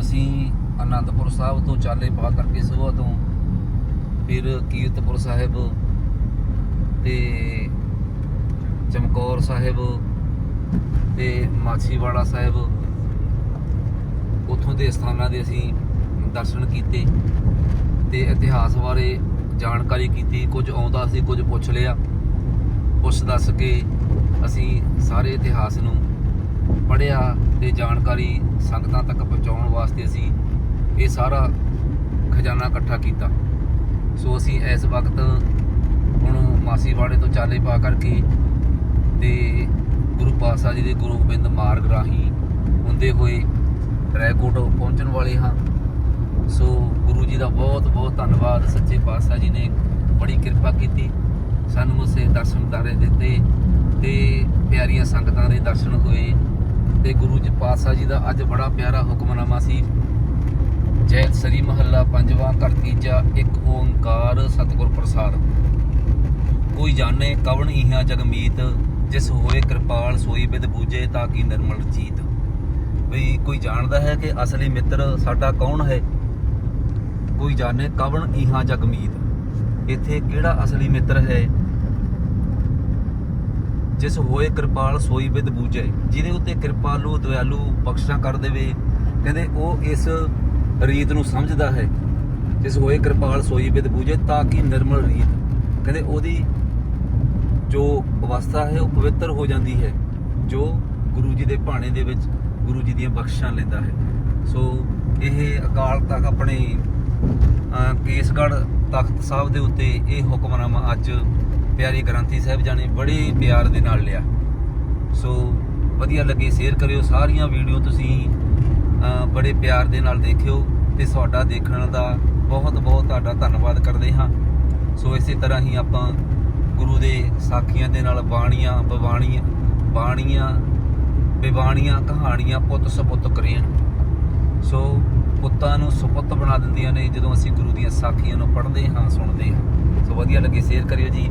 ਅਸੀਂ ਅਨੰਦਪੁਰ ਸਾਹਿਬ ਤੋਂ ਚਾਲੇ ਪਾ ਕਰਕੇ ਸੁਬਾਹ ਤੋਂ ਫਿਰ ਕੀਰਤਪੁਰ ਸਾਹਿਬ ਤੇ ਚਮਕੌਰ ਸਾਹਿਬ ਤੇ ਮਾਛੀਵਾੜਾ ਸਾਹਿਬ ਉਥੋਂ ਦੇ ਸਥਾਨਾਂ ਦੇ ਅਸੀਂ ਦਰਸ਼ਨ ਕੀਤੇ ਤੇ ਇਤਿਹਾਸ ਬਾਰੇ ਜਾਣਕਾਰੀ ਕੀਤੀ। ਕੁਝ ਆਉਂਦਾ ਸੀ, ਕੁਝ ਪੁੱਛ ਲਿਆ। ਪੁੱਛ ਦੱਸ ਕੇ ਅਸੀਂ ਸਾਰੇ ਇਤਿਹਾਸ ਨੂੰ ਪੜ੍ਹਿਆ ਤੇ ਜਾਣਕਾਰੀ ਸੰਗਤਾਂ ਤੱਕ ਪਹੁੰਚਾਉਣ ਵਾਸਤੇ ਅਸੀਂ ਇਹ ਸਾਰਾ ਖਜ਼ਾਨਾ ਇਕੱਠਾ ਕੀਤਾ। ਸੋ ਅਸੀਂ ਇਸ ਵਕਤ ਹੁਣ ਮਾਸੀਵਾੜੇ ਤੋਂ ਚਾਲੇ ਪਾ ਕਰਕੇ ਤੇ ਗੁਰੂ ਪਾਤਸ਼ਾਹ ਜੀ ਦੇ ਗੁਰੂ ਗੋਬਿੰਦ ਮਾਰਗ ਰਾਹੀਂ ਹੁੰਦੇ ਹੋਏ ਰੈਕੋਟ ਪਹੁੰਚਣ ਵਾਲੇ ਹਾਂ। ਸੋ ਗੁਰੂ ਜੀ ਦਾ ਬਹੁਤ ਬਹੁਤ ਧੰਨਵਾਦ। ਸੱਚੇ ਪਾਤਸ਼ਾਹ ਜੀ ਨੇ ਬੜੀ ਕਿਰਪਾ ਕੀਤੀ। ਸਾਨੂੰ ਉਸੇ ਦਰਸ਼ਨ ਦਾਰੇ ਦਿੱਤੇ ਤੇ ਪਿਆਰੀਆਂ ਸੰਗਤਾਂ ਦੇ ਦਰਸ਼ਨ ਹੋਏ। ਤੇ ਗੁਰੂ ਜੀ ਪਾਤਸ਼ਾਹ ਜੀ ਦਾ ਅੱਜ ਬੜਾ ਪਿਆਰਾ ਹੁਕਮਨਾਮਾ ਸੀ। ਜੈ ਸਰੀ ਮਹੱਲਾ ਪੰਜਵਾਂ ਕਰ ਤੀਜਾ ਇੱਕ ਓੰਕਾਰ ਸਤਿਗੁਰ ਪ੍ਰਸਾਦ। ਕੋਈ ਜਾਣੇ ਕਵਣ ਇਹਾਂ ਜਗਮੀਤ ਜਿਸ ਹੋਏ ਕਿਰਪਾਲ ਸੋਈ ਬਿਦ ਬੂਝੇ ਤਾਂ ਕੀ ਨਿਰਮਲ ਜੀਤ। ਵੀ ਕੋਈ ਜਾਣਦਾ ਹੈ ਕਿ ਅਸਲੀ ਮਿੱਤਰ ਸਾਡਾ ਕੌਣ ਹੈ? ਕੋਈ ਜਾਣੇ ਕਵਣ ਇਹਾਂ ਜਗਮੀਤ ਇੱਥੇ ਕਿਹੜਾ ਅਸਲੀ ਮਿੱਤਰ ਹੈ? ਜਿਸ ਹੋਏ ਕਿਰਪਾਲ ਸੋਈ ਬਿਦ ਬੂਝੇ ਜਿਹਦੇ ਉੱਤੇ ਕਿਰਪਾਲੂ ਦਇਆਲੂ ਬਖਸ਼ਿਸ਼ਾਂ ਕਰ ਦੇਵੇ। ਕਹਿੰਦੇ ਉਹ ਇਸ ਰੀਤ ਨੂੰ ਸਮਝਦਾ ਹੈ ਜਿਸ ਹੋਏ ਕਿਰਪਾਲ ਸੋਈ ਬਿਦ ਬੂਝੇ ਤਾਂ ਕਿ ਨਿਰਮਲ ਰੀਤ। ਕਹਿੰਦੇ ਉਹਦੀ ਜੋ ਅਵਸਥਾ ਹੈ ਉਹ ਪਵਿੱਤਰ ਹੋ ਜਾਂਦੀ ਹੈ ਜੋ ਗੁਰੂ ਜੀ ਦੇ ਭਾਣੇ ਦੇ ਵਿੱਚ ਗੁਰੂ ਜੀ ਦੀਆਂ ਬਖਸ਼ਿਸ਼ਾਂ ਲੈਂਦਾ ਹੈ। ਸੋ ਇਹ ਅਕਾਲ ਤਖਤ ਆਪਣੇ ਅਹ, ਕੇਸਗੜ੍ਹ ਤਖਤ ਸਾਹਿਬ ਦੇ ਉੱਤੇ ਇਹ ਹੁਕਮਨਾਮਾ ਅੱਜ ਪਿਆਰੇ ਗ੍ਰੰਥੀ ਸਾਹਿਬ ਜਾਨੇ ਬੜੇ ਪਿਆਰ ਦੇ ਨਾਲ ਲਿਆ। ਸੋ ਵਧੀਆ ਲੱਗੇ ਸ਼ੇਅਰ ਕਰਿਓ, ਸਾਰੀਆਂ ਵੀਡੀਓ ਤੁਸੀਂ ਬੜੇ ਪਿਆਰ ਦੇ ਨਾਲ ਦੇਖਿਓ ਤੇ ਤੁਹਾਡਾ ਦੇਖਣ ਦਾ ਬਹੁਤ ਬਹੁਤ ਤੁਹਾਡਾ ਧੰਨਵਾਦ ਕਰਦੇ ਹਾਂ। ਸੋ ਇਸੇ ਤਰ੍ਹਾਂ ਹੀ ਆਪਾਂ ਗੁਰੂ ਦੇ ਸਾਖੀਆਂ ਦੇ ਨਾਲ ਬਾਣੀਆਂ, ਬਵਾਣੀਆਂ, ਬਾਣੀਆਂ ਬਿਬਾਣੀਆਂ ਕਹਾਣੀਆਂ ਪੁੱਤ ਸਪੁੱਤ ਕਰੀਆਂ। ਸੋ ਪੁੱਤਾਂ ਨੂੰ ਸੁਪੁੱਤ ਬਣਾ ਦਿੰਦੀਆਂ ਨੇ, ਜਦੋਂ ਅਸੀਂ ਗੁਰੂ ਦੀਆਂ ਸਾਖੀਆਂ ਨੂੰ ਪੜ੍ਹਦੇ ਹਾਂ, ਸੁਣਦੇ ਹਾਂ। ਸੋ ਵਧੀਆ ਲੱਗੇ ਸ਼ੇਅਰ ਕਰਿਓ ਜੀ।